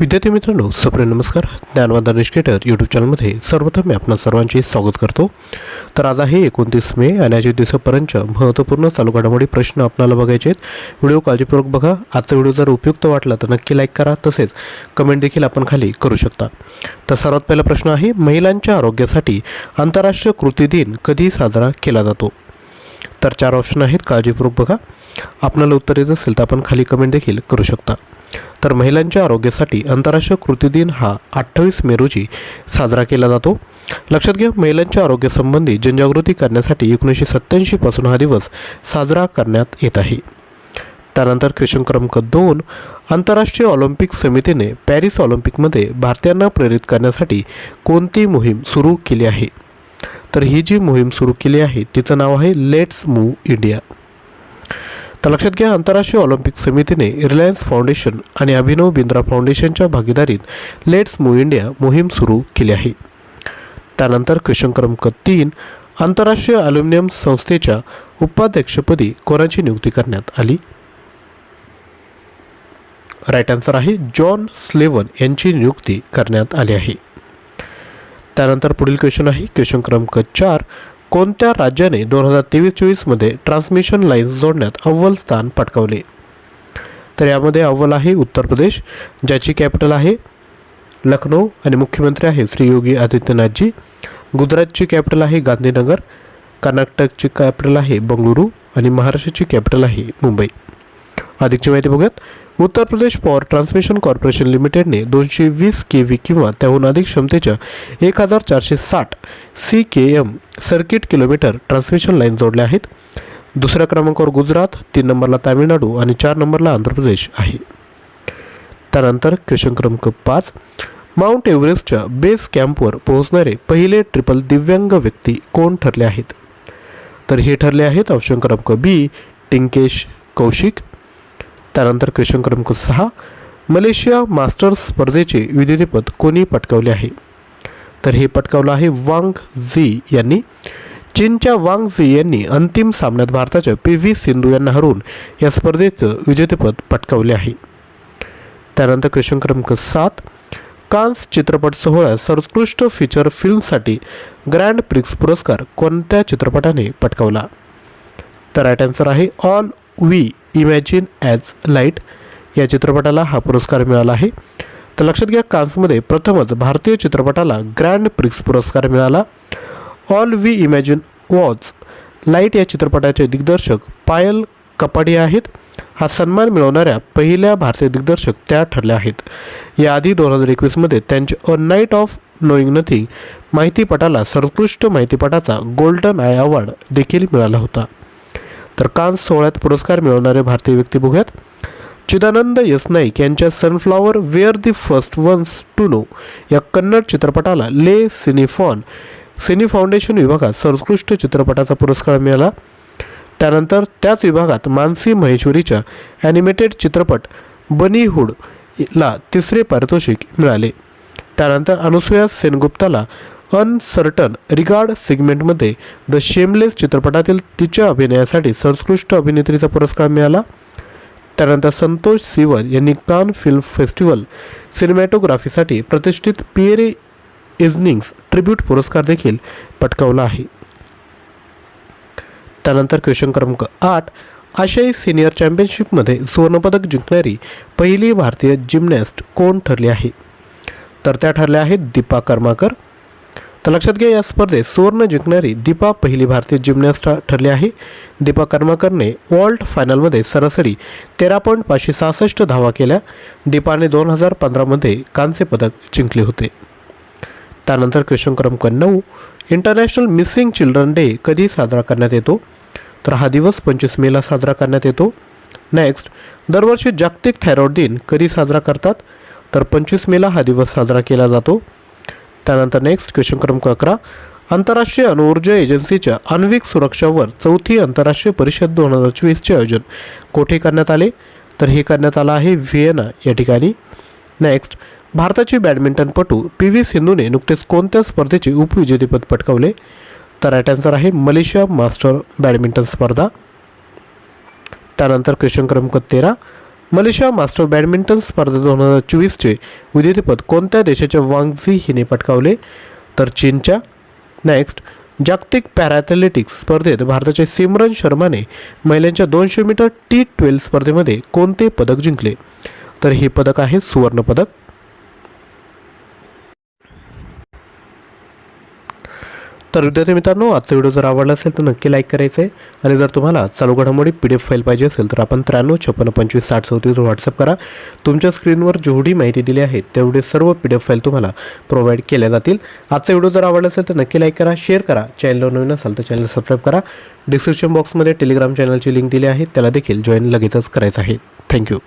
विद्यार्थी मित्रांनो सप्रिय नमस्कार. ज्ञानवादा निष्केटर यूट्यूब चॅनलमध्ये सर्वप्रथम मी आपणा सर्वांचे स्वागत करतो. तर आज आहे एकोणतीस मे आणि आजच्या दिवसापर्यंत महत्त्वपूर्ण चालू घडामोडी प्रश्न आपल्याला बघायचे आहेत. व्हिडिओ काळजीपूर्वक बघा. आजचा व्हिडिओ जर उपयुक्त वाटला तर नक्की लाईक करा. तसेच कमेंट देखील आपण खाली करू शकता. तर सर्वात पहिला प्रश्न आहे महिलांच्या आरोग्यासाठी आंतरराष्ट्रीय कृती दिन कधी साजरा केला जातो? तर चार ऑप्शन आहेत काळजीपूर्वक बघा. आपल्याला उत्तर येत असेल तर आपण खाली कमेंट देखील करू शकता. तर महिलांच्या आरोग्यासाठी आंतरराष्ट्रीय कृती दिन हा अठ्ठावीस मे रोजी साजरा केला जातो. लक्षात घ्या महिलांच्या आरोग्यासंबंधी जनजागृती करण्यासाठी एकोणीसशे सत्त्याऐंशीपासून हा दिवस साजरा करण्यात येत आहे. त्यानंतर क्वेश्चन क्रमांक दोन आंतरराष्ट्रीय ऑलिम्पिक समितीने पॅरिस ऑलिम्पिकमध्ये भारतीयांना प्रेरित करण्यासाठी कोणती मोहीम सुरू केली आहे? तर ही जी मोहीम सुरू केली आहे तिचं नाव आहे लेट्स मूव्ह इंडिया. तर लक्षात घ्या आंतरराष्ट्रीय ऑलिम्पिक समितीने रिलायन्स फाउंडेशन आणि अभिनव बिंद्रा फाउंडेशनच्या भागीदारीत लेट्स मूव्ह इंडिया मोहीम सुरू केली आहे. त्यानंतर क्वेश्चन क्रमांक तीन आंतरराष्ट्रीय अल्युमिनियम संस्थेच्या उपाध्यक्षपदी कोणाची नियुक्ती करण्यात आली. राईट आन्सर आहे जॉन स्लेवन यांची नियुक्ती करण्यात आली आहे. त्यानंतर पुढील क्वेश्चन आहे क्वेश्चन क्रमांक चार कोणत्या राज्याने दोन हजार तेवीस चोवीसमध्ये ट्रान्समिशन लाईन्स जोडण्यात अव्वल स्थान पटकावले? तर यामध्ये अव्वल आहे उत्तर प्रदेश ज्याची कॅपिटल आहे लखनौ आणि मुख्यमंत्री आहे श्री योगी आदित्यनाथजी. गुजरातची कॅपिटल आहे गांधीनगर कर्नाटकची कॅपिटल आहे बंगळुरू आणि महाराष्ट्राची कॅपिटल आहे मुंबई. अधिकची माहिती बघूयात. Uttar Pradesh power transmission corporation लिमिटेडने दोनशे वीस के व्ही किंवा त्याहून अधिक क्षमतेच्या एक हजार चारशे साठ C K M circuit kilometre transmission line जोडल्या आहेत. दुसऱ्या क्रमांकावर गुजरात तीन नंबरला तामिळनाडू आणि चार नंबरला आंध्र प्रदेश आहे. त्यानंतर क्वेश्चन क्रमांक पाच. माउंट एव्हरेस्टच्या बेस कॅम्पवर पोहोचणारे पहिले ट्रिपल दिव्यांग व्यक्ती कोण ठरले आहेत? तर हे ठरले आहेत ऑप्शन क्रमांक बी टिंकेश कौशिक त्यानंतर क्वेश्चन क्रमांक सहा मलेशिया मास्टर्स स्पर्धेचे विजेतेपद कोणी पटकावले आहे? तर हे पटकावलं आहे वांग झी यांनी. चीनच्या वांग झी यांनी अंतिम सामन्यात भारताच्या पी व्ही सिंधू यांना हरवून या स्पर्धेचं विजेतेपद पटकावले आहे. त्यानंतर क्वेश्चन क्रमांक सात कान्स चित्रपट सोहळ्यात सर्वोत्कृष्ट फीचर फिल्मसाठी ग्रँड प्रिक्स पुरस्कार कोणत्या चित्रपटाने पटकावला? तर राईट आन्सर आहे all we imagine as light या चित्रपटाला हा पुरस्कार मिळाला आहे. तर लक्षात घ्या कान्समध्ये प्रथमच भारतीय चित्रपटाला ग्रँड प्रिक्स पुरस्कार मिळाला. All we imagine was light या चित्रपटाचे दिग्दर्शक पायल कपाडिया आहेत. हा सन्मान मिळवणाऱ्या पहिल्या भारतीय दिग्दर्शक त्या ठरल्या आहेत. याआधी दोन हजार एकवीसमध्ये त्यांचे a night of knowing nothing माहितीपटाला सर्वोत्कृष्ट माहितीपटाचा गोल्डन आय अवॉर्ड देखील मिळाला होता. तर कान्स सोहळ्यात पुरस्कार मिळवणारे भारतीय व्यक्ती बघूयात. चिदानंद यस नाईक यांच्या sunflower were the first ones to know या कन्नड चित्रपटाला ले सिनेफॉन सिनी फाउंडेशन विभागात सर्वोत्कृष्ट चित्रपटाचा पुरस्कार मिळाला. त्यानंतर त्याच विभागात मानसी महेश्वरीच्या ॲनिमेटेड चित्रपट बनीहूड ला तिसरे पारितोषिक मिळाले. त्यानंतर अनुसुया सेनगुप्ताला अनसर्टन रिगार्ड सेगमेंटमध्ये द शेमलेस चित्रपटातील तिच्या अभिनयासाठी सर्वोत्कृष्ट अभिनेत्रीचा पुरस्कार मिळाला. त्यानंतर संतोष सिवन यांनी कान फिल्म फेस्टिवल सिनेमॅटोग्राफीसाठी प्रतिष्ठित पिएरे इझनिंग्स ट्रिब्यूट पुरस्कार देखील पटकावला आहे. त्यानंतर क्वेश्चन क्रमांक आठ आशियाई सिनियर चॅम्पियनशिपमध्ये सुवर्णपदक जिंकणारी पहिली भारतीय जिमनॅस्ट कोण ठरली आहे? तर त्या ठरल्या आहेत दीपा कर्माकर तर लक्षात घ्या या स्पर्धेत सुवर्ण जिंकणारी दीपा पहिली भारतीय जिम्नॅस्ट ठरली आहे. दीपा कर्माकरने वर्ल्ड फायनलमध्ये सरासरी तेरा पॉईंट पाचशे सहासष्ट धावा केल्या. दीपाने दोन हजार पंधरामध्ये कांस्य पदक जिंकले होते. त्यानंतर क्वेश्चन क्रमांक नऊ इंटरनॅशनल मिसिंग चिल्ड्रन डे कधी साजरा करण्यात येतो? तर हा दिवस पंचवीस मेला साजरा करण्यात येतो. नेक्स्ट दरवर्षी जागतिक थायरॉइड दिन कधी साजरा करतात? तर पंचवीस मेला हा दिवस साजरा केला जातो. त्यानंतर नेक्स्ट क्वेश्चन क्रमांक अकरा. आंतरराष्ट्रीय अणुऊर्जा एजन्सीच्या आण्विक सुरक्षावर चौथी आंतरराष्ट्रीय परिषद दोन हजार चोवीसचे आयोजन. कोठे करण्यात आले? तर हे करण्यात आलं आहे व्हिएना या ठिकाणी. नेक्स्ट भारताचे बॅडमिंटनपटू पी व्ही सिंधूने नुकतेच कोणत्या स्पर्धेचे उपविजेतेपद पटकावले? तर राईट आन्सर आहे मलेशिया मास्टर बॅडमिंटन स्पर्धा. त्यानंतर क्वेश्चन क्रमांक तेरा. मलेशिया मास्टर बॅडमिंटन स्पर्धा दोन हजार चोवीसचे विजेतेपद कोणत्या देशाच्या वांगझी हिने पटकावले? तर चीनच्या. नेक्स्ट जागतिक पॅराथलेटिक्स स्पर्धेत भारताच्या सिमरन शर्माने महिलांच्या दोनशे मीटर टी ट्वेल्व स्पर्धेमध्ये कोणते पदक जिंकले? तर हे पदक आहे सुवर्णपदक तर विद्यार्थी मित्रांनो आजचा व्हिडिओ जर आवडला असेल तर नक्की लाईक करायचं आहे आणि जर तुम्हाला चालू घडामोडी पी डी एफ फाईल पाहिजे असेल तर आपण त्र्याण्णव छप्पन्न पंचवीस साठ चौतीस व्हॉट्सअप करा. तुमच्या स्क्रीनवर जेवढी माहिती दिली आहे तेवढी सर्व पी डी एफ फाईल तुम्हाला प्रोव्हाइड केल्या जातील. आजचा व्हिडिओ जर आवडला असेल तर नक्की लाईक करा शेअर करा. चॅनलवर नवीन असाल तर चॅनल सबस्क्राईब करा. डिस्क्रिप्शन बॉक्समध्ये टेलिग्राम चॅनलची लिंक दिली आहे त्याला देखील जॉईन लगेचच करायचं आहे. थँक्यू